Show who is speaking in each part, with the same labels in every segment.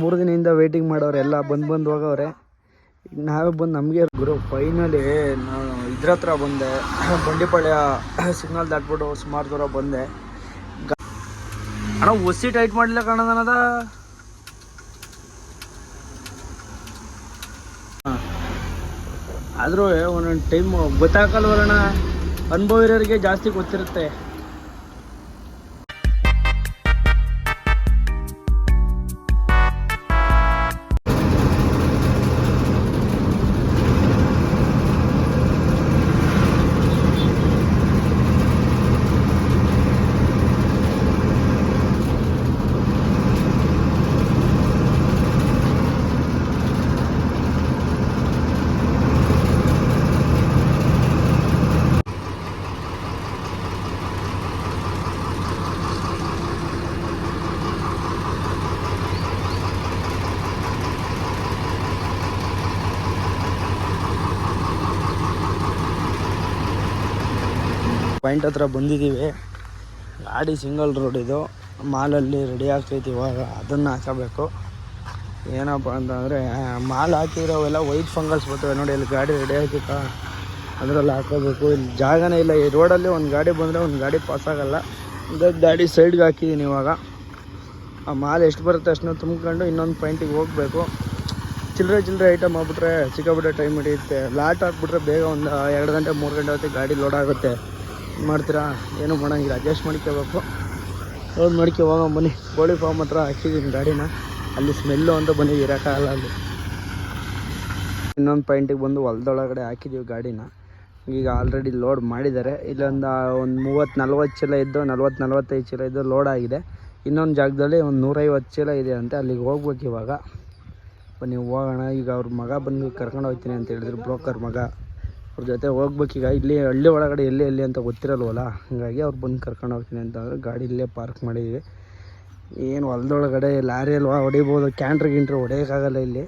Speaker 1: ಮೂರು ದಿನದಿಂದ ವೇಟಿಂಗ್ ಮಾಡೋರು ಎಲ್ಲ ಬಂದು ಬಂದು ಹೋಗವ್ರೆ. ನಾವೇ ಬಂದು ನಮಗೆ ಗುರು ಫೈನಲಿ ನಾನು ಇದ್ರ ಹತ್ರ ಬಂದೆ. ಬಂಡಿಪಾಳ್ಯ ಸಿಗ್ನಲ್ ದಾಟ್ಬಿಟ್ಟು ಸುಮಾರು ದೂರ ಬಂದೆ. ಅಣ್ಣ, ಒಸಿ ಟೈಟ್ ಮಾಡಲಿಲ್ಲ ಕಾಣದ ಆದರೂ ಒಂದೊಂದು ಟೈಮ್ ಗೊತ್ತಾಗಲ್ವಲ್ಲಣ್ಣ? ಅನುಭವ ಇರೋರಿಗೆ ಜಾಸ್ತಿ ಗೊತ್ತಿರುತ್ತೆ. ಪಾಯಿಂಟ್ ಹತ್ರ ಬಂದಿದ್ದೀವಿ. ಗಾಡಿ ಸಿಂಗಲ್ ರೋಡ್ ಇದು. ಮಾಲಲ್ಲಿ ರೆಡಿ ಆಗ್ತೈತಿ ಇವಾಗ. ಅದನ್ನು ಹಾಕಬೇಕು. ಏನಪ್ಪ ಅಂತಂದರೆ, ಮಾಲ್ ಹಾಕಿರೋವೆಲ್ಲ ವೈಟ್ ಫಂಗಲ್ಸ್ ಬರ್ತವೆ ನೋಡಿ. ಇಲ್ಲಿ ಗಾಡಿ ರೆಡಿ ಆಗ್ತಿತ್ತ ಅದರಲ್ಲಿ ಹಾಕೋಬೇಕು. ಇಲ್ಲಿ ಜಾಗನೇ ಇಲ್ಲ. ಈ ರೋಡಲ್ಲಿ ಒಂದು ಗಾಡಿ ಬಂದರೆ ಒಂದು ಗಾಡಿ ಪಾಸ್ ಆಗಲ್ಲ. ಇದಕ್ಕೆ ಗಾಡಿ ಸೈಡ್ಗೆ ಹಾಕಿದ್ದೀನಿ ಇವಾಗ. ಆ ಮಾಲ್ ಎಷ್ಟು ಬರುತ್ತೆ ಅಷ್ಟನ್ನು ತುಂಬ್ಕೊಂಡು ಇನ್ನೊಂದು ಪಾಯಿಂಟಿಗೆ ಹೋಗಬೇಕು. ಚಿಲ್ಲರೆ ಚಿಲ್ಲರೆ ಐಟಮ್ ಆಗ್ಬಿಟ್ರೆ ಸಿಕ್ಕಾಬಿಟ್ರೆ ಟೈಮ್ ಹಿಡಿಯುತ್ತೆ. ಲಾಟ್ ಹಾಕ್ಬಿಟ್ರೆ ಬೇಗ ಒಂದು ಎರಡು ಗಂಟೆ, ಮೂರು ಗಂಟೆ ಹೊತ್ತಿಗೆ ಗಾಡಿ ಲೋಡ್ ಆಗುತ್ತೆ. ಮಾಡ್ತೀರಾ? ಏನು ಮಾಡೋಂಗಿಲ್ಲ. ಅಡ್ಜಸ್ಟ್ ಮಾಡ್ಕೋಬೇಕು ಲೋಡ್ ಮಡಿಕೆ ಹೋಗೋ ಬನ್ನಿ. ಕೋಳಿ ಫಾರ್ಮ್ ಹತ್ರ ಹಾಕಿದ್ದೀನಿ ಗಾಡಿನ. ಅಲ್ಲಿ ಸ್ಮೆಲ್ಲು ಅಂತ ಬನ್ನಿ, ಇರೋಕ್ಕಾಗಲ್ಲ ಅಲ್ಲಿ. ಇನ್ನೊಂದು ಪಾಯಿಂಟಿಗೆ ಬಂದು ಹೊಲದೊಳಗಡೆ ಹಾಕಿದ್ದೀವಿ ಗಾಡಿನ. ಈಗ ಆಲ್ರೆಡಿ ಲೋಡ್ ಮಾಡಿದ್ದಾರೆ ಇಲ್ಲೊಂದು ಒಂದು ಮೂವತ್ತು ನಲ್ವತ್ತು ಚೀಲ ಇದ್ದು ನಲ್ವತ್ತು ನಲ್ವತ್ತೈದು ಚೀಲ ಇದ್ದು ಲೋಡ್ ಆಗಿದೆ. ಇನ್ನೊಂದು ಜಾಗದಲ್ಲಿ ಒಂದು ನೂರೈವತ್ತು ಚೀಲ ಇದೆ ಅಂತ ಅಲ್ಲಿಗೆ ಹೋಗ್ಬೇಕು ಇವಾಗ. ಬನ್ನಿ, ಹೋಗೋಣ. ಈಗ ಅವ್ರ ಮಗ ಬಂದು ಕರ್ಕೊಂಡು ಹೋಗ್ತೀನಿ ಅಂತ ಹೇಳಿದ್ರು. ಬ್ರೋಕರ್ ಮಗ. ಅವ್ರ ಜೊತೆ ಹೋಗ್ಬೇಕೀಗ ಇಲ್ಲಿ ಹಳ್ಳಿ ಒಳಗಡೆ ಎಲ್ಲಿ ಎಲ್ಲಿ ಅಂತ ಗೊತ್ತಿರಲ್ವಲ್ಲ? ಹಾಗಾಗಿ ಅವ್ರು ಬಂದು ಕರ್ಕೊಂಡು ಹೋಗ್ತೀನಿ ಅಂತ ಅಂದ್ರೆ ಗಾಡಿ ಇಲ್ಲೇ ಪಾರ್ಕ್ ಮಾಡಿದ್ವಿ. ಏನು ಹೊಲದೊಳಗಡೆ ಲಾರಿ ಅಲ್ವಾ, ಹೊಡಿಬೋದು ಕ್ಯಾಂಟ್ರ್ ಗಿಂಟ್ರ್ ಹೊಡೆಯೋಕ್ಕಾಗಲ್ಲ ಇಲ್ಲಿ.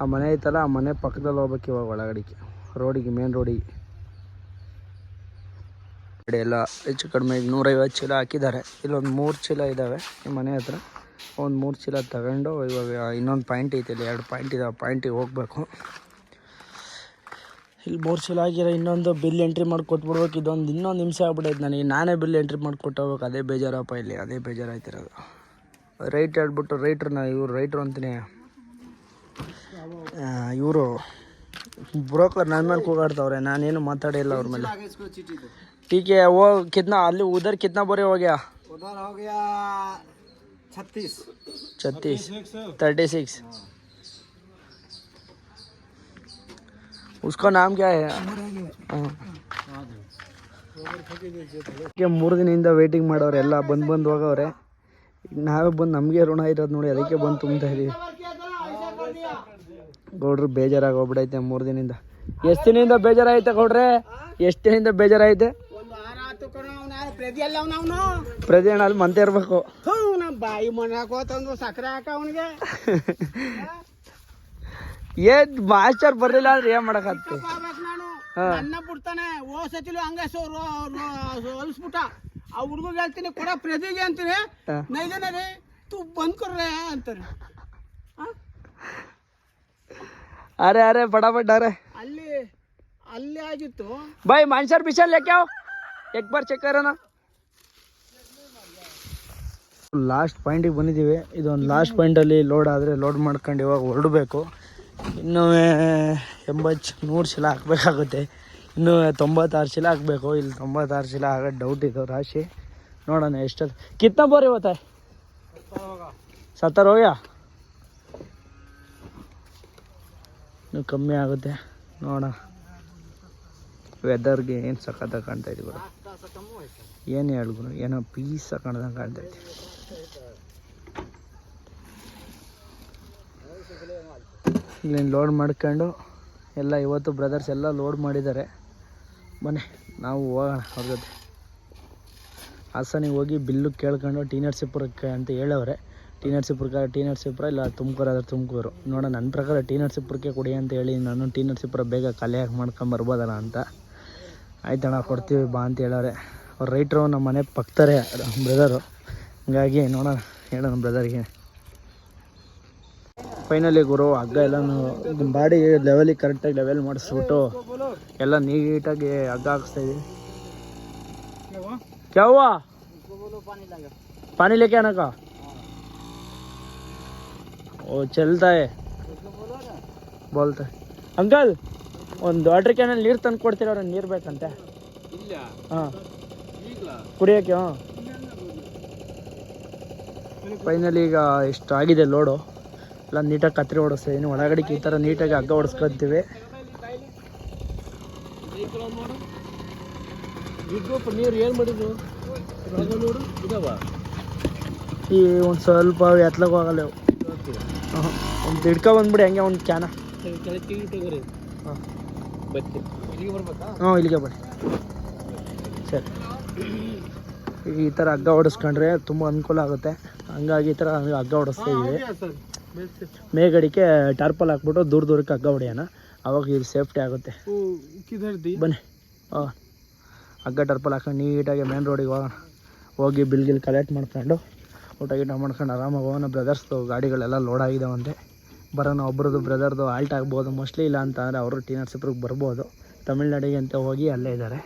Speaker 1: ಆ ಮನೆ ಐತಲ್ಲ, ಆ ಮನೆ ಪಕ್ಕದಲ್ಲಿ ಹೋಗ್ಬೇಕು ಇವಾಗ ಒಳಗಡೆಗೆ ರೋಡಿಗೆ ಮೇನ್ ರೋಡಿಗೆ. ಕಡೆ ಎಲ್ಲ ಹೆಚ್ಚು ಕಡಿಮೆ ನೂರೈವತ್ತು ಚೀಲ ಹಾಕಿದ್ದಾರೆ. ಇಲ್ಲೊಂದು ಮೂರು ಚೀಲ ಇದ್ದಾವೆ ಈ ಮನೆ ಹತ್ರ. ಒಂದು ಮೂರು ಚೀಲ ತಗೊಂಡು ಇವಾಗ ಇನ್ನೊಂದು ಪಾಯಿಂಟ್ ಐತೆ ಇಲ್ಲಿ, ಎರಡು ಪಾಯಿಂಟ್ ಇದೆ, ಆ ಪಾಯಿಂಟಿಗೆ ಹೋಗಬೇಕು. ಇಲ್ಲಿ ಬೋರ್ ಆಗಿರೋ ಇನ್ನೊಂದು ಬಿಲ್ ಎಂಟ್ರಿ ಮಾಡಿ ಕೊಟ್ಬಿಡ್ಬೇಕು. ಇದೊಂದು ಇನ್ನೊಂದು ನಿಮಿಷ ಆಗ್ಬಿಟ್ಟೈತೆ ನನಗೆ. ನಾನೇ ಬಿಲ್ ಎಂಟ್ರಿ ಮಾಡಿ ಕೊಟ್ಟೋಗ್ಬೇಕು. ಅದೇ ಬೇಜಾರಪ್ಪ ಇಲ್ಲಿ. ಅದೇ ಬೇಜಾರಾಯ್ತಿರೋದು. ರೈಟ್ ಹೇಳ್ಬಿಟ್ಟು ರೈಟ್ರು ನಾ ಇವ್ರು ರೈಟ್ರು ಅಂತೀನಿ. ಇವರು ಬ್ರೋಕರ್ ನನ್ನ ಮೇಲೆ ಕೂಗಾಡ್ತವ್ರೆ. ನಾನೇನು ಮಾತಾಡೇ ಇಲ್ಲ ಅವ್ರ ಮೇಲೆ. ಟೀಕೆ ಓ ಕಿತ್ನ ಅಲ್ಲಿ ಉದರ್
Speaker 2: ಕಿತ್ನ ಬರೀ ಹೋಗ್ಯಾ? ಛತ್ತೀಸ್.
Speaker 1: ಛತ್ತೀಸ್. ತರ್ಟಿ ಸಿಕ್ಸ್ उसका नाम क्या है ಅದಕ್ಕೆ ಮೂರು ದಿನದಿಂದ ವೇಟಿಂಗ್ ಮಾಡೋರು ಎಲ್ಲ ಬಂದು ಬಂದು ಹೋಗವ್ರೆ ಈಗ ನಾವೇ ಬಂದು ನಮಗೆ ಋಣ ಇರೋದು ನೋಡಿ ಅದಕ್ಕೆ ಬಂದು ತುಂಬ್ತಾ ಇದೀವಿ ಗೌಡ್ರು ಬೇಜಾರಾಗಿ ಹೋಗ್ಬಿಡೈತೆ ಮೂರು ದಿನದಿಂದ ಎಷ್ಟು ದಿನದಿಂದ ಬೇಜಾರಾಯ್ತೆ ಗೌಡ್ರೆ ಎಷ್ಟು ದಿನದಿಂದ ಬೇಜಾರಾಯ್ತೆ
Speaker 2: ಒಂದು ವಾರ ಆತು ಕಣ ಅವನ ಪ್ರದಿ ಅಲ್ಲ ಅವನು
Speaker 1: ಪ್ರತಿ ಅಲ್ಲಿ ಮಂತೆ ಇರಬೇಕು
Speaker 2: ಅವನು ನಮ್ಮ ಬಾಯಿ ಮಣ್ಣಾಕೋತಂದು ಸಕ್ಕರೆ ಹಾಕ ಅವನಿಗೆ
Speaker 1: ಏನ್ ಮಾಸ್ಟರ್ ಬರಲಿಲ್ಲ ಅಂದ್ರೆ ಏನ್
Speaker 2: ನಾನು ಅನ್ನ ಬಿಡ್ತಾನೆ ಓ ಸತಿಲು ಹಂಗೆ ಹೊಲಿಸ್ಬಿಟ್ಟ. ಆ ಹುಡುಗ ಹೇಳ್ತೀನಿ ಕೂಡ ಪ್ರತಿಗೆ ಅಂತೀನಿ. ನೈದನ ರೀ ತು ಬಂದ್ ಕೊಡ್ರೆ ಅಂತಾರೆ. ಅರೆ
Speaker 1: ಅರೆ ಬಡ ಬಡ ಅರೆ.
Speaker 2: ಅಲ್ಲಿ ಅಲ್ಲಿ ಆಗಿತ್ತು.
Speaker 1: ಬೈ ಮನ್ಸರ್ ಬಿಸಲ್ ಯಾಕ್ಯಾವ ಎಕ್ ಬಾರ್ ಚೆಕ್ಕರನ ಲಾಸ್ಟ್ ಪಾಯಿಂಟಿಗೆ ಬಂದಿದ್ದೀವಿ. ಇದೊಂದು ಲಾಸ್ಟ್ ಪಾಯಿಂಟಲ್ಲಿ ಲೋಡ್ ಆದರೆ ಲೋಡ್ ಮಾಡ್ಕೊಂಡು ಇವಾಗ ಹೊರಡಬೇಕು. ಇನ್ನೂ ಎಂಬತ್ತು ನೂರು ಚೀಲ ಹಾಕ್ಬೇಕಾಗುತ್ತೆ. ಇನ್ನು ತೊಂಬತ್ತಾರು ಚೀಲ ಹಾಕಬೇಕು. ಇಲ್ಲಿ ತೊಂಬತ್ತಾರು ಚೀಲ ಆಗೋದು ಡೌಟ್ ಇದು ರಾಶಿ ನೋಡೋಣ ಎಷ್ಟೊತ್ತು ಕಿತ್ನ ಬೋರಿ ಇವತ್ತೆ? ಸತ್ತಾರ ಹೋಗ್ಯಾ? ಇನ್ನೂ ಕಮ್ಮಿ ಆಗುತ್ತೆ. ನೋಡೋಣ. ವೆದರ್ಗೆ ಏನು ಸಖತ್ತಾಗಿ ಕಾಣ್ತಾ ಇದೆ ಗುರು ಏನು ಹೇಳ್ಗುರು ಏನೋ ಪೀಸ್ ಕಾಣ್ದಂಗೆ ಕಾಣ್ತೈತಿ ಇಲ್ಲಿ ಲೋಡ್ ಮಾಡ್ಕೊಂಡು ಎಲ್ಲ ಇವತ್ತು ಬ್ರದರ್ಸ್ ಎಲ್ಲ ಲೋಡ್ ಮಾಡಿದ್ದಾರೆ. ಬನ್ನಿ, ನಾವು ಹೋಗೋಣ ಅವ್ರ ಜೊತೆ. ಹಾಸನಿಗೆ ಹೋಗಿ ಬಿಲ್ಲು ಕೇಳ್ಕೊಂಡು ಟಿ ಅಂತ ಹೇಳವ್ರೆ. ಟಿ ನರಸೀಪುರಕ್ಕೆ ಟಿ ಇಲ್ಲ ತುಮಕೂರು ಆದರೆ ತುಮಕೂರು. ನೋಡೋಣ ನನ್ನ ಪ್ರಕಾರ ಟಿ ಕೊಡಿ ಅಂತ ಹೇಳಿ ನಾನು ಟಿ ಬೇಗ ಖಾಲಿಯಾಗಿ ಮಾಡ್ಕೊಂಬರ್ಬೋದಲ್ಲ ಅಂತ. ಆಯ್ತಣ್ಣ ಕೊಡ್ತೀವಿ, ಬಾ ಅಂತ ಹೇಳವ್ರೆ. ಅವ್ರು ರೈಟ್ರು ನಮ್ಮ ಮನೆ ಪಕ್ತಾರೆ, ಬ್ರದರು. ಹಂಗಾಗಿ ನೋಡೋಣ, ಹೇಳೋಣ ಬ್ರದರ್ಗೆ. ಫೈನಲಿ ಗುರು ಹಗ್ಗ ಎಲ್ಲನೂ ಬಾಡಿ ಲೆವೆಲಿಗೆ ಕರೆಕ್ಟಾಗಿ ಲೆವೆಲ್ ಮಾಡಿಸ್ಬಿಟ್ಟು ಎಲ್ಲ ನೀಟಾಗಿ ಹಗ್ಗ ಹಾಕಿಸ್ತಾ ಇದ್ದೀವಿ ಪಾನಿ ಲೇಕೆ ಅನಕ ಓ ಚೆಲ್ತಾಯೆ ಬೋಲ್ತಾ ಅಂಕಲ್ ಒಂದು ವಾಟ್ರ್ ಕ್ಯಾನಲ್ಲಿ ನೀರು ತಂದು ಕೊಡ್ತೀರ ನೀರು ಬೇಕಂತೆ. ಹಾಂ. ಕುಡಿಯೋಕೆ ಹಾಂ ಫೈನಲಿ ಈಗ ಇಷ್ಟು ಆಗಿದೆ ಲೋಡು ಎಲ್ಲ ನೀಟಾಗಿ ಕತ್ರಿ ಓಡಿಸ್ತಾ ಇನ್ನು ಒಳಗಡೆ ಈ ಥರ ನೀಟಾಗಿ ಹಗ್ಗ
Speaker 2: ಓಡಿಸ್ಕೊತೀವಿ.
Speaker 1: ಈ ಒಂದು ಸ್ವಲ್ಪ ಎತ್ಲಕ್ಕೆ ಹೋಗಲ್ಲ ಒಂದು ಹಿಡ್ಕೊ ಬಂದ್ಬಿಡಿ, ಹಂಗೆ ಒಂದು ಕ್ಯಾನ. ಹಾಂ
Speaker 2: ಇಲ್ಲಿಗೆ
Speaker 1: ಬನ್ನಿ. ಸರಿ. ಈ ಥರ ಹಗ್ಗ ಓಡಿಸ್ಕೊಂಡ್ರೆ ತುಂಬ ಅನುಕೂಲ ಆಗುತ್ತೆ. ಹಂಗಾಗಿ ಈ ಥರ ಹಗ್ಗ ಓಡಿಸ್ತಾ
Speaker 2: ಇದ್ದೀವಿ
Speaker 1: ಮೇಗಡಿಕೆ ಟಾರ್ಪಲ್ ಹಾಕ್ಬಿಟ್ಟು ದೂರ ದೂರಕ್ಕೆ ಹಗ್ಗ ಹೊಡೆಯೋಣ. ಅವಾಗ ಇದು ಸೇಫ್ಟಿ ಆಗುತ್ತೆ. ಬನ್ನಿ. ಹಾಂ ಹಗ್ಗ ಟರ್ಪಲ್ ಹಾಕೊಂಡು ನೀಟಾಗಿ ಮೇನ್ ರೋಡಿಗೆ ಹೋಗೋಣ. ಹೋಗಿ ಬಿಲ್ ಗಿಲ್ ಕಲೆಕ್ಟ್ ಮಾಡ್ಕೊಂಡು ಊಟ ಗೀಟ ಮಾಡ್ಕೊಂಡು ಆರಾಮಾಗಿ ಹೋಗೋಣ. ಬ್ರದರ್ಸ್ದು ಗಾಡಿಗಳೆಲ್ಲ ಲೋಡ್ ಆಗಿದಾವಂತೆ ಬರೋಣ ಒಬ್ರದ್ದು ಬ್ರದರ್ದು ಆಲ್ಟ್ ಆಗ್ಬೋದು. ಮೋಸ್ಟ್ಲಿ ಇಲ್ಲ ಅಂತ ಅಂದರೆ ಅವರು ಟಿ ನರ್ಸಿಪ್ರಿಗೆ ಬರ್ಬೋದು. ತಮಿಳ್ನಾಡಿಗೆ ಅಂತ ಹೋಗಿ ಅಲ್ಲೇ ಇದ್ದಾರೆ.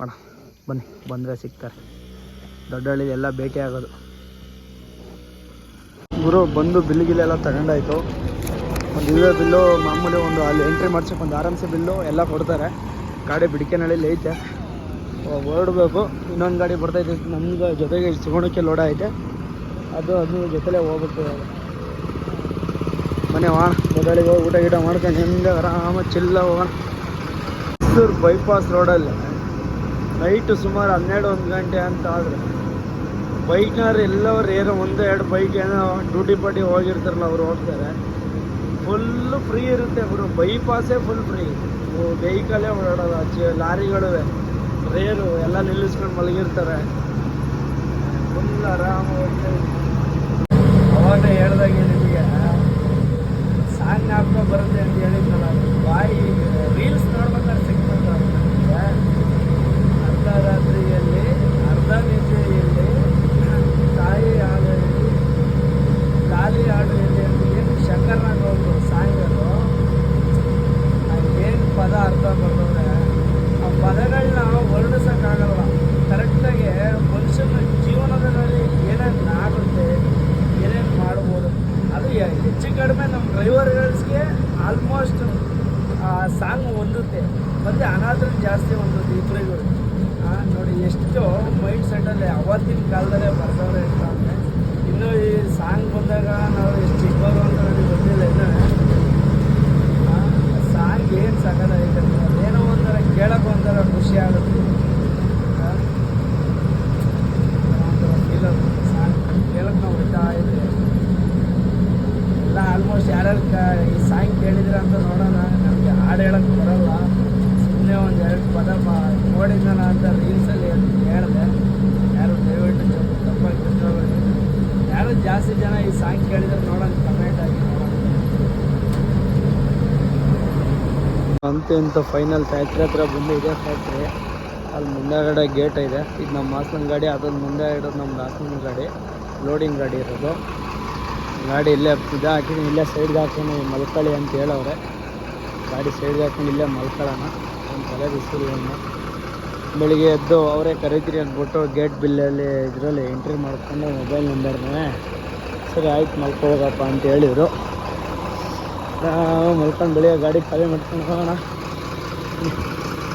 Speaker 1: ಅಣ್ಣ ಬನ್ನಿ. ಬಂದರೆ ಸಿಗ್ತಾರೆ. ದೊಡ್ಡಹಳ್ಳಿ ಎಲ್ಲ ಭೇಟಿ ಆಗೋದು ಗುರು ಬಂದು ಬಿಲ್ ಗಿಲ್ಲೆಲ್ಲ ತಗೊಂಡಾಯ್ತು. ಒಂದು ಇವೆ ಬಿಲ್ಲು ಮಾಮೂಲಿ ಒಂದು ಅಲ್ಲಿ ಎಂಟ್ರಿ ಮಾಡ್ಸೋಕೆ ಒಂದು ಆರಾಮ್ಸೆ ಬಿಲ್ಲು ಎಲ್ಲ ಕೊಡ್ತಾರೆ. ಗಾಡಿ ಬಿಡಿಕೆನಳ್ಳಿಲಿ ಐತೆ. ಹೊರಡಬೇಕು ಇನ್ನೊಂದು ಗಾಡಿ ಬರ್ತೈತೆ ನಮ್ಗೆ ಜೊತೆಗೆ ಸಿಗೋಣಕ್ಕೆ ಲೋಡ ಐತೆ ಅದು ಅದು ಜೊತೆಲೇ ಹೋಗ್ಬೇಕು ಮನೆ ವಾಣ ಮೊದಲಿಗೆ ಹೋಗಿ ಊಟ ಗೀಟ ಮಾಡ್ಕೊಂಡು ಹೆಂಗೆ ಆರಾಮ ಚಿಲ್ಲ ಹೋಗೋಣ. ಬೈಪಾಸ್ ರೋಡಲ್ಲಿ ನೈಟು ಸುಮಾರು ಹನ್ನೆರಡು, ಒಂದು ಗಂಟೆ ಅಂತ ಆದರೆ. ಬೈಕ್ನವ್ರು ಎಲ್ಲವ್ರು ಏನೋ ಒಂದು ಎರಡು ಬೈಕ್ ಏನೋ ಡ್ಯೂಟಿ ಪಾಟಿ ಹೋಗಿರ್ತಾರಲ್ಲ, ಅವ್ರು ಹೋಗ್ತಾರೆ. ಫುಲ್ಲು ಫ್ರೀ ಇರುತ್ತೆ ಗುರು ಬೈಪಾಸೇ ಫುಲ್ ಫ್ರೀ ವೆಹಿಕಲೇ ಓಡಾಡೋದು ಚ ಲಾರಿಗಳು ರೇರು ಎಲ್ಲ ನಿಲ್ಲಿಸ್ಕೊಂಡು ಮಲಗಿರ್ತಾರೆ. ಫುಲ್ ಆರಾಮ ಅವಾಗ ಹೇಳ್ದಾಗೆ ನಿಮಗೆ ಸಾಂಗ್ ಹಾಕ್ಕೊಂಡು ಬರುತ್ತೆ ಅಂತ ಹೇಳಿದ್ನಲ್ಲ ಅದು ಬಾಯಿ ರೀಲ್ಸ್ ನೋಡ್ಬೇಕಾದ್ರೆ ಸಿಕ್ತಂತ ಅರ್ಧ ರಾತ್ರಿಯಲ್ಲಿ ಅರ್ಧ ನಿದ್ದೆಯಲ್ಲಿ ತಾಯಿ ಹಾಡಲ್ಲಿ ಗಾಲಿ ಹಾಡು ಎಲ್ಲಿ ಅಂತ ಏನು ಶಂಕರ್ನಾಗ ಒಂದು ಸಾಂಗ್ ಅದು ಏನು ಪದ ಅರ್ಥ ಬರ್ತದೆ ಆ ಪದಗಳನ್ನ ಹೊರಡಿಸೋಕ್ಕಾಗಲ್ಲ ಕರೆಕ್ಟಾಗಿ ಮನುಷ್ಯನ ಜೀವನದಲ್ಲಿ ಏನೇನು ಆಗುತ್ತೆ ಏನೇನು ಮಾಡ್ಬೋದು ಅದು ಎ- ಹೆಚ್ಚು ಕಡಿಮೆ ನಮ್ಮ ಡ್ರೈವರ್ಗಳ್ಸ್ಗೆ ಆಲ್ಮೋಸ್ಟ್ ಸಾಂಗ್ ಹೊಂದುತ್ತೆ ಮತ್ತು ಅನಾಥರು ಜಾಸ್ತಿ ಹೊಂದುತ್ತೆ ಇಬ್ಬರಿಗೂ ನೋಡಿ ಎಷ್ಟು ಮೈಂಡ್ ಸೆಟ್ಟಲ್ಲಿ ಅವತ್ತಿನ ಕಾಲದಲ್ಲೇ ಬರ್ದವ್ರೆ ಅಂತ ಅಂದರೆ ಇನ್ನು ಈ ಸಾಂಗ್ ಬಂದಾಗ ನಾವು ಎಷ್ಟು ಚಿಕ್ಕವರು ಅಂತ ನನಗೆ ಗೊತ್ತಿಲ್ಲ ಇನ್ನು ಸಾಂಗ್ ಏನು ಸಕಲಾಗೈತೆ ಏನೋ ಒಂಥರ ಕೇಳೋಕೆ ಒಂಥರ ಖುಷಿ ಆಗುತ್ತೆ ಆ, ಒಂಥರ ಫೀಲ್ ಸಾಂಗ್ ಕೇಳಕ್ಕೆ ನಾವು ಹೊಡಿತಾ ಇದ್ದೀವಿ ಎಲ್ಲ ಆಲ್ಮೋಸ್ಟ್ ಯಾರ್ಯಾರು ಕ ಈ ಸಾಂಗ್ ಕೇಳಿದ್ರೆ ಅಂತ ನೋಡೋಣ ನಮಗೆ ಹಾಡು ಹೇಳಕ್ಕೆ ಬರಲ್ಲ ಸುಮ್ಮನೆ ಒಂದು ಎರಡು ಪದ ಮ- ನೋಡಿದ್ನಲ್ಲ ಅಂತ ರೀಲ್ಸಲ್ಲಿ ಹೇಳಿದೆ ಯಾರು ದಯವಿಟ್ಟು ಸ್ವಲ್ಪ ತಪ್ಪಾಗಿ ತಿಳ್ಕೊಬೇಡಿ ಯಾರು ಜಾಸ್ತಿ ಜನ ಈ ಸಾಂಗ್ ಕೇಳಿದ್ರೆ ನೋಡೋಣ ಕಮೆಂಟ್ ಆಗಿ ನೋಡೋಣ ಇಂಥ ಫೈನಲ್ ಫ್ಯಾಕ್ಟ್ರಿ ಹತ್ರ ಬಂದು ಇದೆ ಫ್ಯಾಕ್ಟ್ರಿ ಅಲ್ಲಿ ಮುಂದೆಗಡೆ ಗೇಟ್ ಇದೆ. ಇದು ನಮ್ಮ ಹಾಸನ ಗಾಡಿ, ಅದೊಂದು ಮುಂದೆ ಇಡೋದು ನಮ್ಮ ಹಾಸನ ಗಾಡಿ. ಲೋಡಿಂಗ್ ಗಾಡಿ ಇರೋದು. ಗಾಡಿ ಇಲ್ಲೇ ಇದು ಹಾಕಿ ಇಲ್ಲೇ ಸೈಡ್ಗೆ ಹಾಕೊಂಡು ಮಲ್ಕೊಳ್ಳಿ ಅಂತ ಹೇಳವ್ರೆ. ಗಾಡಿ ಸೈಡ್ಗೆ ಹಾಕೊಂಡು ಇಲ್ಲೇ ಮಲ್ಕೊಳ್ಳೋಣ. ಒಂದು ತಲೆ ಬಿಸಿಲು ಬೆಳಿಗ್ಗೆ ಎದ್ದು ಅವರೇ ಕರೀತೀರಿ ಅಂದ್ಬಿಟ್ಟು ಗೇಟ್ ಬಿಲ್ಲಲ್ಲಿ ಇದರಲ್ಲಿ ಎಂಟ್ರಿ ಮಾಡ್ಕೊಂಡು ಮೊಬೈಲ್ ನಂಬರ್ನೇ ಸರಿ, ಆಯ್ತು ಮಲ್ಕೋಗಪ್ಪ ಅಂತ ಹೇಳಿದರು. ಮಲ್ಕೊಂಡು ಬೆಳಿಗ್ಗೆ ಗಾಡಿ ಖಾಲಿ ಮಾಡ್ಕೊಂಡು ಹೋಗೋಣ.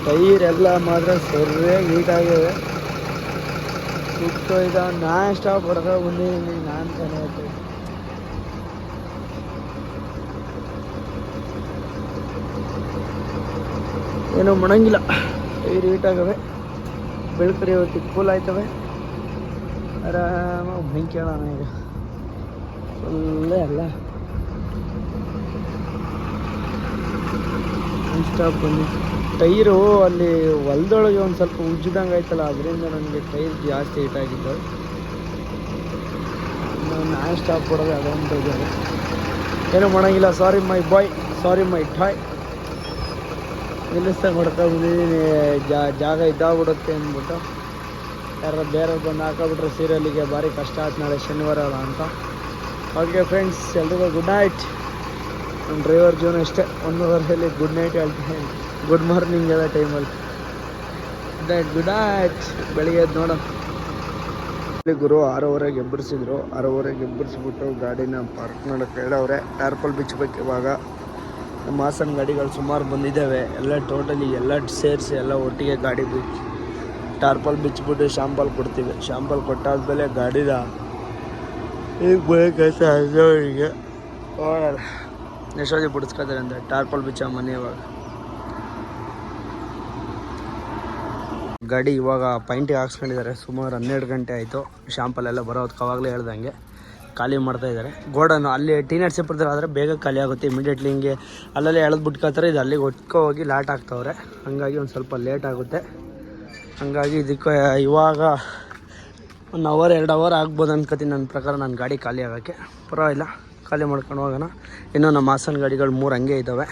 Speaker 1: ಟೈರ್ ಎಲ್ಲ ಮಾತ್ರ ಸರಿಯಾಗಿ ನೀಟಾಗಿದೆ ಸುತ್ತು ಈಗ ನಾನು ಸ್ಟಾಪ್ ಹೊಡೆದ ಬಂದಿದ್ದೀನಿ ನಾನು ತಾನೇ ಏನೋ ಮಣಂಗಿಲ್ಲ. ಟೈರ್ ಈಟಾಗವೆ ಬೆಳಕರಿ ಹೊತ್ತಿಗೆ ಕೂಲ್ ಆಯ್ತವೆ. ಆರಾಮಾಗಿ ಬೆಂಕಿ ಹೇಳೋಣ ಈಗ. ಫುಲ್ಲೇ ಅಲ್ಲ. ಸ್ಟಾಪ್ ಬಂದಿದ್ದು ಟೈರು ಅಲ್ಲಿ ಹೊಲ್ದೊಳಗೆ ಒಂದು ಸ್ವಲ್ಪ ಉಜ್ಜಿದಂಗೆ ಆಯ್ತಲ್ಲ, ಅದರಿಂದ ನನಗೆ ಟೈರ್ ಜಾಸ್ತಿ ಹಿಟಾಗಿದ್ದು ನಾನು ಸ್ಟಾಪ್ ಕೊಡೋದು ಅದೊಂದು ಏನೂ ಮಾಡೋಂಗಿಲ್ಲ. ಸಾರಿ ಮೈ ಬಾಯ್ ಸಾರಿ ಮೈ ಟಾಯ್ ನಿಲ್ಲಿಸ್ತಾ ಮಾಡ್ತಾ ಬಂದಿದ್ದೀನಿ. ಜಾಗ ಇದ್ದಾಗ್ಬಿಡುತ್ತೆ ಅಂದ್ಬಿಟ್ಟು. ಯಾರು ಬೇರೆ ಬಂದು ಹಾಕೋಬಿಟ್ರೆ ಸೀರಿಯಲಿಗೆ ಭಾರಿ ಕಷ್ಟ ಆಯ್ತು ನಾಳೆ ಶನಿವಾರ ಅಲ್ಲ ಅಂತ. ಓಕೆ ಫ್ರೆಂಡ್ಸ್ ಎಲ್ರಿಗೂ ಗುಡ್ ನೈಟ್ ನಮ್ಮ ಡ್ರೈವರ್ ಜೀವನ ಅಷ್ಟೇ. ಒಂದು ಅವರಲ್ಲಿ ಗುಡ್ ನೈಟ್ ಹೇಳ್ತೀನಿ. ಗುಡ್ ಮಾರ್ನಿಂಗ್ ಎಲ್ಲ ಟೈಮಲ್ಲಿ. ಗುಡ್ ನೈಟ್ ಬೆಳಿಗ್ಗೆ ಎದ್ದು ನೋಡೋಣ ಗುರು ಆರೂವರೆಗೆ ಎಬ್ಬರಿಸಿದ್ರು ಆರೂವರೆಗೆ ಎಬ್ಬರಿಸ್ಬಿಟ್ಟು ಗಾಡಿನ ಪಾರ್ಕ್ ಮಾಡೋಕೆ ಹೇಳವ್ರೆ. ಟಾರ್ಪಲ್ ಬಿಚ್ಚಬೇಕು ಇವಾಗ ನಮ್ಮ ಹಾಸನ ಗಾಡಿಗಳು ಸುಮಾರು ಬಂದಿದ್ದಾವೆ. ಎಲ್ಲ ಟೋಟಲಿ ಎಲ್ಲ ಸೇರಿಸಿ ಎಲ್ಲ ಒಟ್ಟಿಗೆ ಗಾಡಿ ಬಿಚ್ಚಿ ಟಾರ್ಪಲ್ ಬಿಚ್ಚಿಬಿಟ್ಟು ಶಾಂಪಲ್ ಕೊಡ್ತೀವಿ. ಶಾಂಪಲ್ ಕೊಟ್ಟಾದ್ಮೇಲೆ ಗಾಡಿದ ಈಗ ಬೇಕಾಯ್ತು ಹಂಗೆ ಹೋಗಲ್ಲ ಎಷ್ಟೊತ್ತಿಗೆ ಬಿಡಿಸ್ಕೊತಾರೆ ಅಂದರೆ ಟಾರ್ಪಲ್ ಬಿಚ್ಚ ಮನೆ ಇವಾಗ. ಗಾಡಿ ಇವಾಗ ಪೈಂಟಿಗೆ ಹಾಕ್ಸ್ಕೊಂಡಿದ್ದಾರೆ. ಸುಮಾರು ಹನ್ನೆರಡು ಗಂಟೆ ಆಯಿತು. ಶಾಂಪಲ್ ಎಲ್ಲ ಬರೋದಕ್ಕೆ ಅವಾಗಲೇ ಹೇಳ್ದಂಗೆ. ಖಾಲಿ ಮಾಡ್ತಾ ಇದ್ದಾರೆ. ಗೋಡನ್ನು ಅಲ್ಲಿ ಟೀನಟ್ ಸಿಪ್ಪಿದ್ರೆ ಆದರೆ ಬೇಗ ಖಾಲಿ ಆಗುತ್ತೆ. ಇಮಿಡಿಯೇಟ್ಲಿ ಹಿಂಗೆ ಅಲ್ಲಲ್ಲೇ ಎಳೆದು ಬಿಟ್ಕೋತಾರೆ ಇದು ಅಲ್ಲಿಗೆ ಒಟ್ಕೋಗಿ ಹೋಗಿ ಲಾಟ್ ಆಗ್ತವ್ರೆ ಹಾಗಾಗಿ ಒಂದು ಸ್ವಲ್ಪ ಲೇಟ್ ಆಗುತ್ತೆ. ಹಾಗಾಗಿ ಇದಕ್ಕೆ ಇವಾಗ ಒನ್ ಅವರ್ ಎರಡು ಅವರ್ ಆಗ್ಬೋದು ಅನ್ಕೋತೀನಿ. ನನ್ನ ಪ್ರಕಾರ ನನ್ನ ಗಾಡಿ ಖಾಲಿ ಆಗೋಕ್ಕೆ. ಪರವಾಗಿಲ್ಲ. ಖಾಲಿ ಮಾಡ್ಕೊಂಡು ಹೋಗೋಣ. ಇನ್ನೂ ನಮ್ಮ ಹಾಸನ ಗಾಡಿಗಳು ಮೂರು ಹಂಗೆ ಇದ್ದಾವೆ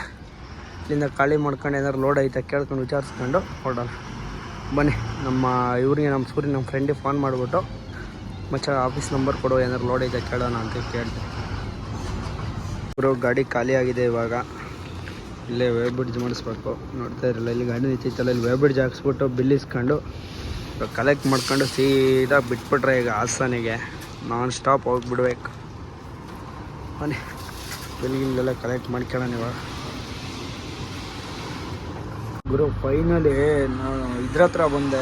Speaker 1: ಇಲ್ಲಿಂದ ಖಾಲಿ ಮಾಡ್ಕೊಂಡು ಏನಾದ್ರು ಲೋಡ್ ಐತೆ ಕೇಳ್ಕೊಂಡು ವಿಚಾರಿಸ್ಕೊಂಡು ಹೊರಡೋಣ. ಬನ್ನಿ, ನಮ್ಮ ಇವ್ರಿಗೆ, ನಮ್ಮ ಸೂರ್ಯ, ನಮ್ಮ ಫ್ರೆಂಡಿಗೆ ಫೋನ್ ಮಾಡಿಬಿಟ್ಟು ಮಚ್ಚ ಆಫೀಸ್ ನಂಬರ್ ಕೊಡು, ಏನಾದ್ರು ಲೋಡ್ ಐತೆ ಕೇಳೋಣ ಅಂತ ಕೇಳಿದೆ ಇವರು ಗಾಡಿ ಖಾಲಿಯಾಗಿದೆ ಇವಾಗ. ಇಲ್ಲೇ ವೇ ಬ್ರಿಡ್ಜ್ ಮಾಡಿಸ್ಬೇಕು. ನೋಡ್ತಾ ಇರಲಿಲ್ಲ ಇಲ್ಲಿ ಗಾಡಿ ನಿಂತಿತ್ತಲ್ಲ, ಇಲ್ಲಿ ವೇ ಬ್ರಿಡ್ಜ್ ಹಾಕ್ಸ್ಬಿಟ್ಟು ಬಿಲ್ ಇಸ್ಕೊಂಡು ಕಲೆಕ್ಟ್ ಮಾಡ್ಕೊಂಡು ಸೀದಾ ಬಿಟ್ಬಿಟ್ರೆ ಈಗ ಹಾಸನಿಗೆ. Non stop ಹೋಗ್ಬಿಡ್ಬೇಕು. ಬನ್ನಿ ಬಿಲ್ ಗಿಲ್ಲೆಲ್ಲ ಕಲೆಕ್ಟ್ ಮಾಡ್ಕೊಳ್ಳೋಣ ಇವಾಗ ಗುರು ಫೈನಲಿ ನಾನು ಇದ್ರ ಹತ್ರ ಬಂದೆ.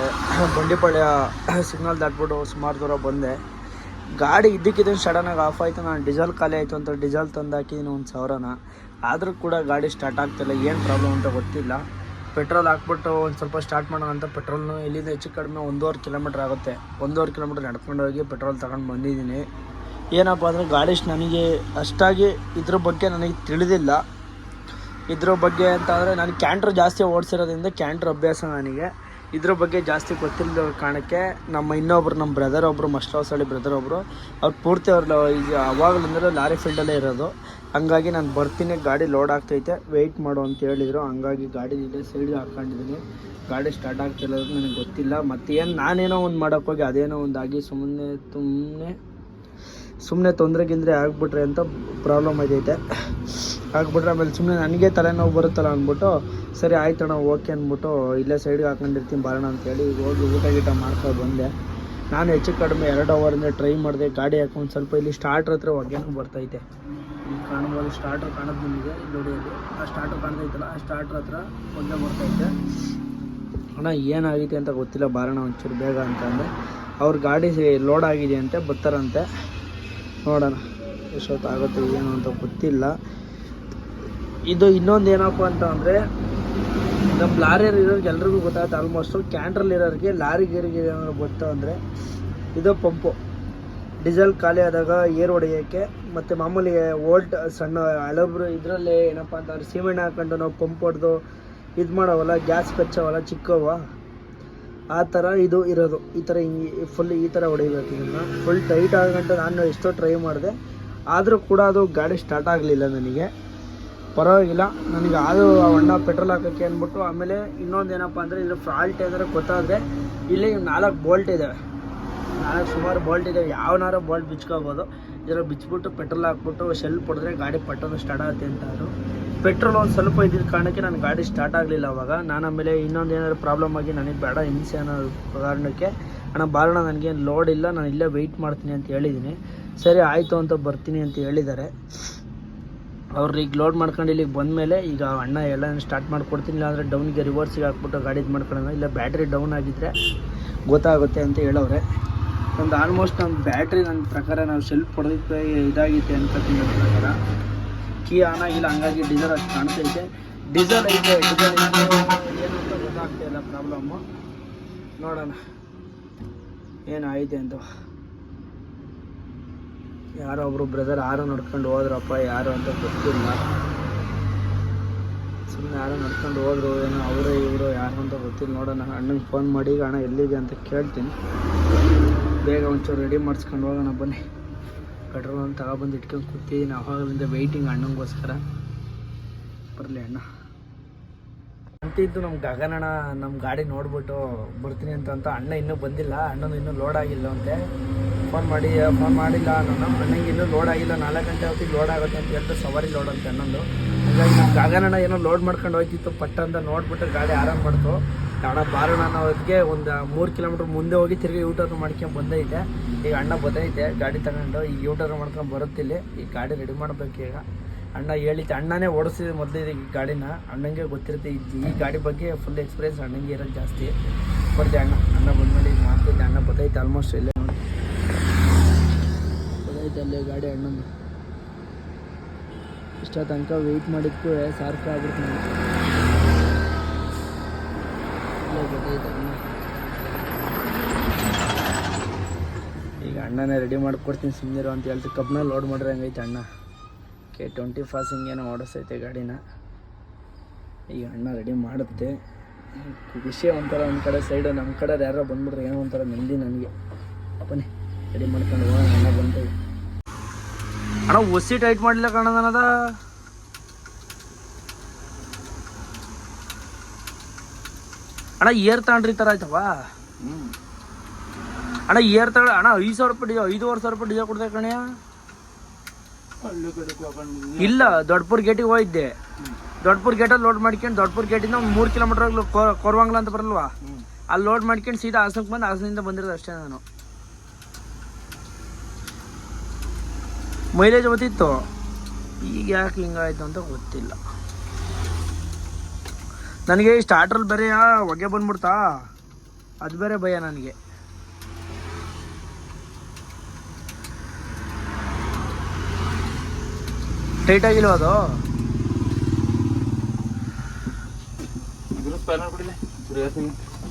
Speaker 1: ಬಂಡಿಪಾಳ್ಯ ಸಿಗ್ನಲ್ ದಾಟ್ಬಿಟ್ಟು ಸುಮಾರು ದೂರ ಬಂದೆ. ಗಾಡಿ ಇದ್ದಕ್ಕಿದ್ದಂಗೆ ಸಡನ್ನಾಗಿ ಆಫ್ ಆಯಿತು. ನಾನು ಡೀಸೆಲ್ ಖಾಲಿ ಆಯಿತು ಅಂತ ಡೀಸೆಲ್ ತಂದು ಹಾಕಿದ್ದೀನಿ ಒಂದು ಸಾವಿರನ. ಆದರೂ ಕೂಡ ಗಾಡಿ ಸ್ಟಾರ್ಟ್ ಆಗ್ತಿಲ್ಲ ಏನು ಪ್ರಾಬ್ಲಮ್ ಅಂತ ಗೊತ್ತಿಲ್ಲ. ಪೆಟ್ರೋಲ್ ಹಾಕ್ಬಿಟ್ಟು ಒಂದು ಸ್ವಲ್ಪ ಸ್ಟಾರ್ಟ್ ಮಾಡೋಣ ಅಂತ ಪೆಟ್ರೋಲ್ನು ಇಲ್ಲಿಂದ ಹೆಚ್ಚು ಕಡಿಮೆ ಒಂದೂವರೆ ಕಿಲೋಮೀಟ್ರ್ ಆಗುತ್ತೆ. ಒಂದೂವರೆ ಕಿಲೋಮೀಟ್ರ್ ನಡ್ಕೊಂಡು ಹೋಗಿ ಪೆಟ್ರೋಲ್ ತಗೊಂಡು ಬಂದಿದ್ದೀನಿ. ಏನಪ್ಪ ಅಂದರೆ ಗಾಡಿ ನನಗೆ ಅಷ್ಟಾಗಿ ಇದ್ರ ಬಗ್ಗೆ ನನಗೆ ತಿಳಿದಿಲ್ಲ. ಇದ್ರ ಬಗ್ಗೆ ಅಂತ ಅಂದರೆ ನಾನು ಕ್ಯಾಂಟ್ರ್ ಜಾಸ್ತಿ ಓಡಿಸಿರೋದ್ರಿಂದ ಕ್ಯಾಂಟ್ರ್ ಅಭ್ಯಾಸ ನನಗೆ. ಇದ್ರ ಬಗ್ಗೆ ಜಾಸ್ತಿ ಗೊತ್ತಿಲ್ಲದ ಕಾರಣಕ್ಕೆ ನಮ್ಮ ಇನ್ನೊಬ್ರು, ನಮ್ಮ ಬ್ರದರ್ ಒಬ್ಬರು ಅಲ್ಲಿ ಬ್ರದರ್ ಒಬ್ಬರು ಅವ್ರು ಪೂರ್ತಿ ಅವ್ರು ಈಗ ಅವಾಗಲಿಂದಲೂ ಲಾರಿ ಫೀಲ್ಡಲ್ಲೇ ಇರೋದು. ಹಂಗಾಗಿ ನಾನು ಬರ್ತೀನಿ, ಗಾಡಿ ಲೋಡ್ ಆಗ್ತೈತೆ ವೆಯ್ಟ್ ಮಾಡು ಅಂತ ಹೇಳಿದರು. ಹಂಗಾಗಿ ಗಾಡಿ ಸೈಡ್ಗೆ ಹಾಕ್ಕೊಂಡಿದ್ದೀನಿ ಗಾಡಿ ಸ್ಟಾರ್ಟ್ ಆಗ್ತಿಲ್ಲ ನನಗೆ ಗೊತ್ತಿಲ್ಲ. ಮತ್ತೇನು ನಾನೇನೋ ಒಂದು ಮಾಡೋಕ್ಕೋಗಿ ಅದೇನೋ ಒಂದಾಗಿ ಸುಮ್ಮನೆ ಸುಮ್ಮನೆ ಸುಮ್ಮನೆ ತೊಂದರೆ ಗಿಂದರೆ ಆಗ್ಬಿಟ್ರೆ ಅಂತ ಪ್ರಾಬ್ಲಮ್ ಆಗೈತೆ ಆಗ್ಬಿಟ್ರೆ ಆಮೇಲೆ ಸುಮ್ಮನೆ ನನಗೆ ತಲೆನೋವು ಬರುತ್ತಲ್ಲ ಅಂದ್ಬಿಟ್ಟು, ಸರಿ ಆಯ್ತಣ್ಣ ಓಕೆ ಅಂದ್ಬಿಟ್ಟು ಇಲ್ಲೇ ಸೈಡ್ಗೆ ಹಾಕೊಂಡಿರ್ತೀನಿ ಬರೋಣ ಅಂತೇಳಿ ಈಗ ಹೋಗಿ ಊಟ ಗೀಟ ಮಾಡ್ಕೊಂಡು ಬಂದೆ. ನಾನು ಹೆಚ್ಚು ಕಡಿಮೆ ಎರಡು ಅವರಿಂದ ಟ್ರೈ ಮಾಡಿದೆ. ಗಾಡಿ ಹಾಕೊಂಡು ಸ್ವಲ್ಪ ಇಲ್ಲಿ ಸ್ಟಾರ್ಟ್ರ್ ಹತ್ರ ಹೊಗೆನೂ ಬರ್ತೈತೆ. ಇಲ್ಲಿ ಕಾಣ್ಬೋದು ಸ್ಟಾರ್ಟರ್ ಕಾಣೋದು ನಿಮಗೆ ನೋಡಿ ಆ ಸ್ಟಾರ್ಟರ್ ಕಾಣ್ತೈತಲ್ಲ ಆ ಸ್ಟಾರ್ಟ್ರ್ ಹತ್ರ ಹೊಗೆ ಬರ್ತೈತೆ. ಅಣ್ಣ ಏನಾಗಿದೆ ಅಂತ ಗೊತ್ತಿಲ್ಲ ಬಾರೋಣ ಒಂಚೂರು ಬೇಗ ಅಂತಂದರೆ ಅವ್ರ ಗಾಡಿ ಲೋಡ್ ಆಗಿದೆ ಅಂತೆ ಬರ್ತಾರಂತೆ. ನೋಡೋಣ ಎಷ್ಟೊತ್ತಾಗುತ್ತೆ, ಏನು ಅಂತ ಗೊತ್ತಿಲ್ಲ. ಇದು ಇನ್ನೊಂದು ಏನಪ್ಪ ಅಂತ ಅಂದರೆ ನಮ್ಮ ಲಾರಿಯರ್ ಇರೋರಿಗೆ ಎಲ್ರಿಗೂ ಗೊತ್ತಾಗುತ್ತೆ ಆಲ್ಮೋಸ್ಟು ಕ್ಯಾಂಟ್ರಲ್ಲಿ ಇರೋರಿಗೆ ಲಾರಿ ಗೀರಿಗೆ ಏನಾದ್ರು ಗೊತ್ತು ಅಂದರೆ, ಇದು ಪಂಪು. ಡೀಸೆಲ್ ಖಾಲಿ ಆದಾಗ ಏರ್ ಹೊಡೆಯೋಕ್ಕೆ, ಮತ್ತು ಮಾಮೂಲಿ ಓಲ್ಟ್ ಸಣ್ಣ ಹಲಬ್ರು ಇದರಲ್ಲಿ ಏನಪ್ಪ ಅಂತಂದ್ರೆ ಸಿಮೆಂಟ್ ಹಾಕೊಂಡು ನಾವು ಪಂಪ್ ಹೊಡೆದು ಇದು ಮಾಡೋವಲ್ಲ, ಗ್ಯಾಸ್ ಕಚ್ಚೋವಲ್ಲ, ಚಿಕ್ಕವ? ಆ ಥರ ಇದು ಇರೋದು. ಈ ಥರ ಹಿಂಗೆ ಫುಲ್ ಈ ಥರ ಹೊಡಿಬೇಕು ಇದನ್ನು. ಫುಲ್ ಟೈಟ್ ಆಗಂಟ ನಾನು ಎಷ್ಟೋ ಟ್ರೈ ಮಾಡಿದೆ. ಆದರೂ ಕೂಡ ಅದು ಗಾಡಿ ಸ್ಟಾರ್ಟ್ ಆಗಲಿಲ್ಲ ನನಗೆ. ಪರವಾಗಿಲ್ಲ. ನನಗೆ ಅದು ಅಣ್ಣ ಪೆಟ್ರೋಲ್ ಹಾಕೋಕ್ಕೆ ಅಂದ್ಬಿಟ್ಟು ಆಮೇಲೆ ಇನ್ನೊಂದು ಏನಪ್ಪ ಅಂದರೆ ಇದು ಫಾಲ್ಟ್ ಏನಾದ್ರು ಗೊತ್ತಾದರೆ ಇಲ್ಲಿ ನಾಲ್ಕು ಬೋಲ್ಟ್ ಇದ್ದಾವೆ ನಾಲ್ಕು ಸುಮಾರು ಬೋಲ್ಟ್ ಇದ್ದಾವೆ ಯಾವನಾರು ಬೋಲ್ಟ್ ಬಿಚ್ಕೋಬೋದು. ಇದರ ಬಿಚ್ಚಿಬಿಟ್ಟು ಪೆಟ್ರೋಲ್ ಹಾಕ್ಬಿಟ್ಟು ಶೆಲ್ ಪಡೆದ್ರೆ ಗಾಡಿ ಪಟ್ಟೋದು ಸ್ಟಾರ್ಟ್ ಆಗುತ್ತೆ ಅಂತ ಅವರು ಪೆಟ್ರೋಲ್ ಒಂದು ಸ್ವಲ್ಪ ಇದ್ದಿದ್ದ ಕಾರಣಕ್ಕೆ ನನ್ನ ಗಾಡಿ ಸ್ಟಾರ್ಟ್ ಆಗಲಿಲ್ಲ ಅವಾಗ. ನಾನು ಆಮೇಲೆ ಇನ್ನೊಂದು ಏನಾದರೂ ಪ್ರಾಬ್ಲಮ್ ಆಗಿ ನನಗೆ ಬೇಡ, ಹಿಂಸೆ ಅನ್ನೋ ಕಾರಣಕ್ಕೆ. ಅಣ್ಣ ಬಾರೋಣ ನನಗೆ ಲೋಡ್ ಇಲ್ಲ, ನಾನು ಇಲ್ಲೇ ವೆಯ್ಟ್ ಮಾಡ್ತೀನಿ ಅಂತ ಹೇಳಿದ್ದೀನಿ ಸರಿ, ಆಯಿತು ಅಂತ ಬರ್ತೀನಿ ಅಂತ ಹೇಳಿದ್ದಾರೆ. ಅವ್ರು ಈಗ ಲೋಡ್ ಮಾಡ್ಕೊಂಡು ಇಲ್ಲಿಗೆ ಬಂದಮೇಲೆ ಈಗ ಅಣ್ಣ ಎಲ್ಲ ಸ್ಟಾರ್ಟ್ ಮಾಡ್ಕೊಡ್ತೀನಿ, ಇಲ್ಲಾಂದರೆ ಡೌನ್ಗೆ ರಿವರ್ಸಿಗೆ ಹಾಕ್ಬಿಟ್ಟು ಗಾಡಿ ಇದು ಮಾಡ್ಕೊಳ್ಳೋಣ. ಇಲ್ಲ ಬ್ಯಾಟ್ರಿ ಡೌನ್ ಆಗಿದ್ದರೆ ಗೊತ್ತಾಗುತ್ತೆ ಅಂತ ಹೇಳವ್ರೆ. ಒಂದು ಆಲ್ಮೋಸ್ಟ್ ನಮ್ಮ ಬ್ಯಾಟ್ರಿ ನನ್ನ ಪ್ರಕಾರ ನಾವು ಸೆಲ್ಫ್ ಹೊಡೆದಿದ್ದ ಇದಾಗಿದೆ ಅಂತ ನನ್ನ ಪ್ರಕಾರ. ಕೀ ಆನ್ ಆಗಿಲ್ಲ, ಹಂಗಾಗಿ ಡೀಸೆಲ್ ಅದು ಕಾಣ್ತೈತೆ ಡೀಸೆಲ್ ಐತೆ ಡೀಸೆಲ್ ಏನು ಅಂತ ಪ್ರಾಬ್ಲಮ್ಮು ನೋಡೋಣ. ಏನು ಐತೆ ಅಂತ. ಯಾರೋ ಒಬ್ರು ಬ್ರದರ್ ಯಾರು ನಡ್ಕೊಂಡು ಹೋದ್ರಪ್ಪ, ಯಾರು ಅಂತ ಗೊತ್ತಿಲ್ಲ. ಸುಮ್ಮನೆ ಯಾರೋ ನಡ್ಕೊಂಡು ಹೋದ್ರು, ಏನೋ ಅವರು ಇವರು ಯಾರು ಅಂತ ಗೊತ್ತಿಲ್ಲ. ನೋಡೋಣ, ಅಣ್ಣಂಗೆ ಫೋನ್ ಮಾಡಿ ಅಣ್ಣ ಎಲ್ಲಿದೆ? ಅಂತ ಕೇಳ್ತೀನಿ. ಬೇಗ ಒಂಚೂರು ರೆಡಿ ಮಾಡಿಸ್ಕೊಂಡು ಹೋಗೋಣ ಬನ್ನಿ. ಪೆಟ್ರೋಲ್ ಅಂತ ತಗೊಬಂದು ಇಟ್ಕೊಂಡು ಕೂತಿದ್ದೀನಿ ಅವಾಗಲಿಂದ ವೆಯ್ಟಿಂಗ್ ಅಣ್ಣಂಗೋಸ್ಕರ. ಬರಲಿ ಅಣ್ಣ. ಅಂತಿದ್ದು ನಮ್ಮ ಗಗನಣ್ಣ ನಮ್ಮ ಗಾಡಿ ನೋಡ್ಬಿಟ್ಟು ಬರ್ತೀನಿ ಅಂತ ಅಣ್ಣ ಇನ್ನೂ ಬಂದಿಲ್ಲ. ಅಣ್ಣನೂ ಇನ್ನೂ ಲೋಡ್ ಆಗಿಲ್ಲ ಅಂತೆ. ಫೋನ್ ಮಾಡಿ ಫೋನ್ ಮಾಡಿಲ್ಲ ಅನ್ನೋಣ ಅಣ್ಣಂಗೆ ಇನ್ನೂ ಲೋಡ್ ಆಗಿಲ್ಲ. ನಾಲ್ಕು ಗಂಟೆ ಹೊತ್ತಿಗೆ ಲೋಡ್ ಆಗುತ್ತೆ ಅಂತ ಹೇಳ್ತಾ ಸವಾರಿ ಲೋಡ್ ಅಂತ ಅಣ್ಣಂದು. ಹಾಗಾಗಿ ನಮ್ಮ ಗಗನಣ್ಣ ಏನೋ ಲೋಡ್ ಮಾಡ್ಕೊಂಡು ಹೋಯ್ತಿತ್ತು. ಪಟ್ಟ ಅಂತ ನೋಡ್ಬಿಟ್ಟು ಗಾಡಿ ಆರಾಮ್ ಮಾಡ್ತು. ಅಣ್ಣ ಬಾರೋಣ ಅನ್ನೋದಕ್ಕೆ ಒಂದು ಮೂರು ಕಿಲೋಮೀಟ್ರ್ ಮುಂದೆ ಹೋಗಿ ತಿರುಗಿ ಯೂಟರ್ನ್ ಮಾಡ್ಕೊಂಡು ಬಂದೈತೆ. ಈಗ ಅಣ್ಣ ಬಂದೈತೆ, ಗಾಡಿ ತಗೊಂಡು ಈಗ ಯೂಟರ್ನ್ ಮಾಡ್ಕೊಂಡು ಬರುತ್ತಿಲ್ಲ ಈ ಗಾಡಿ ರೆಡಿ ಮಾಡಬೇಕು ಈಗ. ಅಣ್ಣ ಹೇಳಿದ್ದೆ ಅಣ್ಣನೇ ಓಡಿಸಿದ ಮೊದಲು ಈ ಗಾಡಿನ. ಅಣ್ಣಂಗೆ ಗೊತ್ತಿರುತ್ತೆ, ಈ ಗಾಡಿ ಬಗ್ಗೆ ಫುಲ್ ಎಕ್ಸ್ಪೀರಿಯನ್ಸ್ ಅಣ್ಣಂಗೆ ಇರೋದು ಜಾಸ್ತಿ. ಬರ್ತೀವಿ ಅಣ್ಣ? ಅಣ್ಣ ಬಂದ್ಮೇಲೆ ಈಗ ಮಾಡ್ತಿದ್ದೆ. ಅಣ್ಣ ಬತ್ತೈತೆ ಆಲ್ಮೋಸ್ಟ್ ಇಲ್ಲೇ ನೋಡಿ. ಬತ್ತೈತೆ ಅಲ್ಲೇ ಗಾಡಿ ಅಣ್ಣಂದು. ಇಷ್ಟ ತನಕ ವೆಯ್ಟ್ ಮಾಡಿದ್ದಕ್ಕೂ ಸಾರ್ಥಕ ಆಗ್ಬಿಡ್ತು ಈಗ ಅಣ್ಣನೇ ರೆಡಿ ಮಾಡ್ಕೊಡ್ತೀನಿ ಸುಮ್ಮನಿರು ಅಂತ ಹೇಳ್ತು ಕಬ್ಬನ ಲೋಡ್ ಮಾಡ್ರೆ ಹಂಗೈತೆ ಅಣ್ಣ. ಕೆ ಟ್ವೆಂಟಿ ಫಾಸಿಂಗ್ ಏನೋ ಓಡಿಸೈತೆ ಗಾಡಿನ. ಈಗ ಅಣ್ಣ ರೆಡಿ ಮಾಡುತ್ತೆ. ವಿಷಯ ಒಂಥರ ಒಂದು ಕಡೆ ಸೈಡು ನಮ್ಮ ಕಡೆ ಯಾರೋ ಬಂದ್ಬಿಟ್ರೆ ಏನೋ ಒಂಥರ ನೆಮ್ಮದಿ ನನಗೆ. ಬನ್ನಿ ರೆಡಿ ಮಾಡ್ಕೊಂಡು ಹೋಗೋಣ, ಅಣ್ಣ ಬಂತು ಅಣ್ಣ, ಒಸಿ ಟೈಟ್ ಮಾಡ್ಲಿಲ್ಲ ಕಾಣೋದನದ ಅಣ್ಣ, ಏರ್ ತಗೊಂಡ್ರಿ ತರ ಥರ ಆಯ್ತವ ಅಣ್ಣ, ಏರ್ ತಗೊಳ್ಳಿ ಅಣ್ಣ, ಐದು ಸಾವಿರ ರೂಪಾಯಿ ಐದುವರೆ ಸಾವಿರ ರೂಪಾಯಿ ಡೀಸೆಲ್ ಕೊಡ್ದೆ ಕಣ್ಯ ಇಲ್ಲ, ದೊಡ್ಡಪುರ್ ಗೇಟಿಗೆ ಹೋಗಿದ್ದೆ. ದೊಡ್ಡಪುರ್ ಗೇಟಲ್ಲಿ ಲೋಡ್ ಮಾಡ್ಕೊಂಡು ದೊಡ್ಡಪುರ್ ಗೇಟಿಂದ ಒಂದು ಮೂರು ಕಿಲೋಮೀಟರ್ ಕೊರವಂಗ್ಲ ಅಂತ ಬರಲ್ವಾ? ಅಲ್ಲಿ ಲೋಡ್ ಮಾಡ್ಕೊಂಡು ಸೀದಾ ಹಾಸನಕ್ಕೆ ಬಂದು ಹಾಸನದಿಂದ ಬಂದಿರೋದು ಅಷ್ಟೇ ನಾನು. ಮೈಲೇಜ್ ಗೊತ್ತಿತ್ತು ಈಗ ಯಾಕೆ ಹಿಂಗಾಯ್ತು ಅಂತ ಗೊತ್ತಿಲ್ಲ. ನನಗೆ ಸ್ಟಾರ್ಟ್ರಲ್ಲಿ ಬೇರೆ ಹೊಗೆ ಬಂದ್ಬಿಡ್ತಾ. ಅದು ಬೇರೆ ಭಯ ನನಗೆ. ಟೈಟ್ ಆಗಿಲ್ವ ಅದು?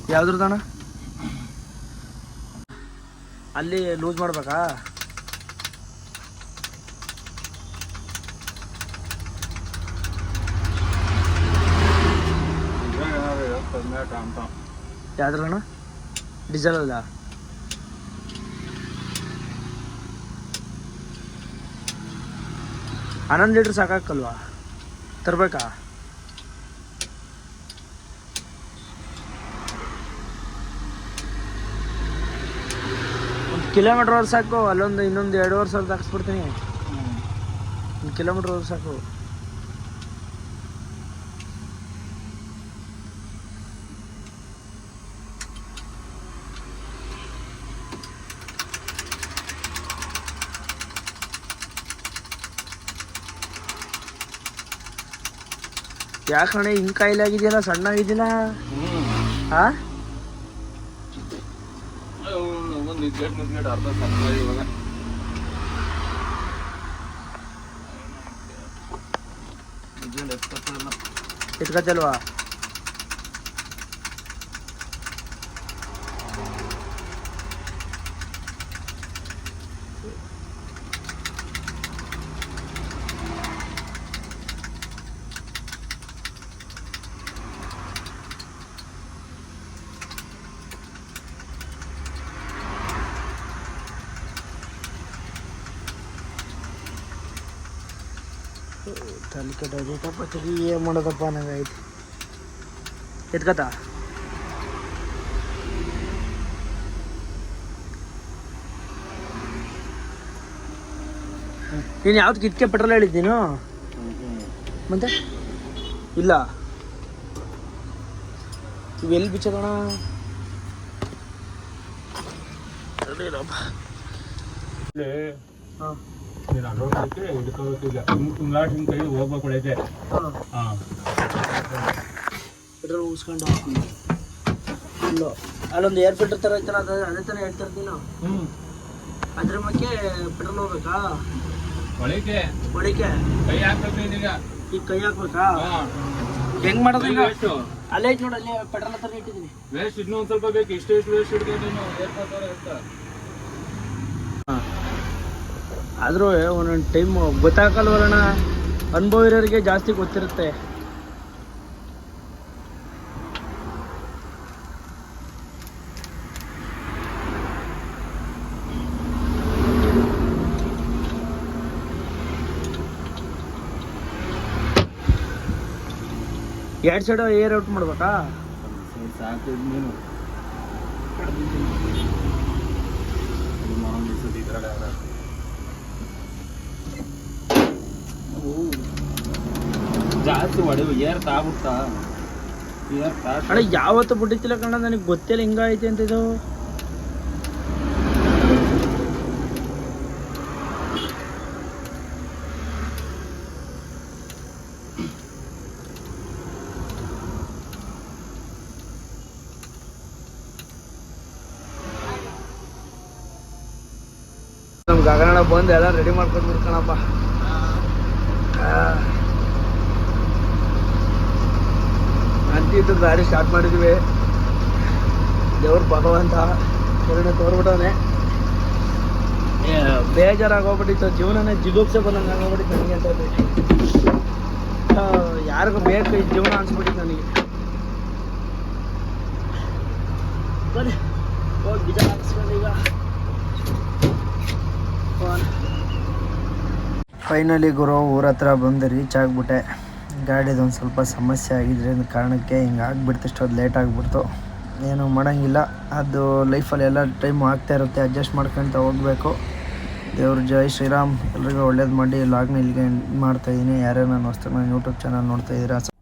Speaker 1: ಯಾವ್ದ್ರದಣ್ಣ ಅಲ್ಲಿ. ಲೂಸ್ ಮಾಡ್ಬೇಕಾ? ಯಾವ್ದ್ರಣ್ಣ ಡೀಸೆಲ್ ಅಲ್ಲ ಹನ್ನೊಂದು ಲೀಟ್ರ್ ಸಾಕಾಕಲ್ವಾ ತರಬೇಕಾ? ಒಂದು ಕಿಲೋಮೀಟ್ರ್ ಸಾಕು ಅಲ್ಲೊಂದು ಇನ್ನೊಂದು ಎರಡೂವರೆ ಸಾವಿರದ ಹಾಕ್ಸ್ಬಿಡ್ತೀನಿ ಒಂದು ಕಿಲೋಮೀಟ್ರ್ ಸಾಕು. ಯಾಕಣ್ಣ ಹಿಂಗ್ ಕಾಯಿಲೆ ಆಗಿದೆಯಲ್ಲ ಸಣ್ಣ ಆಗಿದ್ದಿಲ್ಲ ಹಾ ತಲೆ ಕೆಟ್ಟೋಗೈತಪ್ಪ ತಲೆ ಏನು ಮಾಡೋದಪ್ಪ ನಂಗೈತಿ ಎತ್ಕತ ನೀನು ಯಾವ್ದು ಕಿತ್ಕೆ ಪೆಟ್ರೋಲ್ ಹೇಳಿದ್ದೀನು ಮತ್ತೆ ಇಲ್ಲ ಇವೆಲ್ಲಿ ಬಿಚ್ಚೋಣ ಹಾಂ.
Speaker 3: ಕೈ ಹೋಗ್ಬೇಕು ಒಳಗೆ
Speaker 1: ಹಾಂ. ಪೆಟ್ರೋಲ್ ಉಗಿಸ್ಕೊಂಡು ಇಲ್ಲ ಅಲ್ಲೊಂದು ಏರ್ ಫಿಲ್ಟರ್ ಥರ ಐತಲ್ಲ ಅದು ಅದೇ ಥರ ಹೇಳ್ತಾ ಇರ್ತೀನಿ
Speaker 3: ಹ್ಞೂ
Speaker 1: ಅದ್ರ ಮಕ್ಕೆ ಪೆಟ್ರೋಲ್ ಹೋಗ್ಬೇಕಾ?
Speaker 3: ಹೊಳಿಕೆ.
Speaker 1: ಹೊಳಿಕೆ.
Speaker 3: ಕೈ ಹಾಕ್ಬೇಕು ಇದೀಗ.
Speaker 1: ಈಗ ಕೈ ಹಾಕ್ಬೇಕಾ? ಹೆಂಗ್ ಮಾಡೋದು ಈಗ? ಅಲ್ಲೇ ನೋಡಿ ಅಲ್ಲೇ ಪೆಟ್ರೋಲ್ ಹತ್ರ ಇಟ್ಟಿದ್ದೀನಿ.
Speaker 3: ವೇಸ್ಟ್ ಇನ್ನೂ ಒಂದು ಸ್ವಲ್ಪ ಬೇಕು. ಇಷ್ಟು ಎಷ್ಟು ವೇಸ್ಟ್ ಹಿಡ್ಕೊಂಡು ನೀವು ಏರ್ಪಡ್ತಾರೆ ಅಂತ
Speaker 1: ಆದರೂ ಒಂದೊಂದು ಟೈಮ್ ಗೊತ್ತಾಗಲ್ವಲ್ಲಣ್ಣ? ಅನುಭವ ಇರೋರಿಗೆ ಜಾಸ್ತಿ ಗೊತ್ತಿರುತ್ತೆ. ಎರಡು ಸೈಡ್ ಏರ್ ಔಟ್ ಮಾಡ್ಬೇಕಾ?
Speaker 3: ಸಾಕು ಯಾರು ಜಾಸ್ತಿ ಹೊಡೆವು ಏರ್ ತಾಗ್ಬಿಡ್ತಾ ಏರ್ ತಾಗ್
Speaker 1: ಅಣ್ಣ ಯಾವತ್ತು ಬಿಟ್ಟಿತ್ತಿಲ್ಲ ಕಣ ನನಗೆ ಗೊತ್ತಿಲ್ಲ ಹಿಂಗೈತೆ ಅಂತ ಇದು. ನಮ್ ಗಗನ ಬಂದು ಎಲ್ಲ ರೆಡಿ ಮಾಡ್ಕೊಂಡು ಬಿಡ್ಕಣಪ್ಪ. ಅಂತಿದ್ದು ದಾರಿ ಸ್ಟಾರ್ಟ್ ಮಾಡಿದ್ವಿ. ದೇವ್ರ ಭಗವಂತ, ಕರುಣೆ ತೋರ್ಬಿಟ್ಟವನೆ. ಬೇಜಾರಾಗೋಗ್ಬಿಟ್ಟಿತ್ತು. ಜೀವನನೇ ಜಿಗುಪ್ಸೆ ಬಂದಂಗೆ ಆಗೋಗ್ಬಿಟ್ಟಿತ್ತು ನನಗೆ ಅಂತ ಯಾರಿಗೂ ಬೇಕು ಈ ಜೀವನ ಅನ್ಸ್ಬಿಟ್ಟಿತ್ತು ನನಗೆ. ಬನ್ನಿ. ಹೋಗಿ, ಗಿಡ ಹಾಕ್ಸ್ಕೊಂಡು ಈಗ. ಫೈನಲಿ ಗುರು, ಊರ ಹತ್ರ ಬಂದು ರೀಚ್ ಆಗಿಬಿಟ್ಟೆ. ಗಾಡಿದು ಒಂದು ಸ್ವಲ್ಪ ಸಮಸ್ಯೆ ಆಗಿದ್ರೆ ಕಾರಣಕ್ಕೆ ಹಿಂಗೆ ಆಗ್ಬಿಡ್ತು ಅದು ಲೇಟ್ ಆಗಿಬಿಡ್ತು. ಏನು ಮಾಡೋಂಗಿಲ್ಲ. ಅದು ಲೈಫಲ್ಲಿ ಎಲ್ಲ ಟೈಮ್ ಆಗ್ತಾ ಇರುತ್ತೆ ಅಡ್ಜಸ್ಟ್ ಮಾಡ್ಕೊತ ಹೋಗಬೇಕು. ದೇವ್ರ ಜೈ ಶ್ರೀರಾಮ್. ಎಲ್ರಿಗೂ ಒಳ್ಳೇದು ಮಾಡಿ. ಲಾಗ್ನ ಇಲ್ಲಿಗೆ ಮಾಡ್ತಾಯಿದ್ದೀನಿ ಯಾರ್ಯಾರು ನಾನು ಹೊಸ್ದಾಗಿ ನಾನು ಯೂಟ್ಯೂಬ್ ಚಾನಲ್ ನೋಡ್ತಾ ಇದ್ದೀರಾ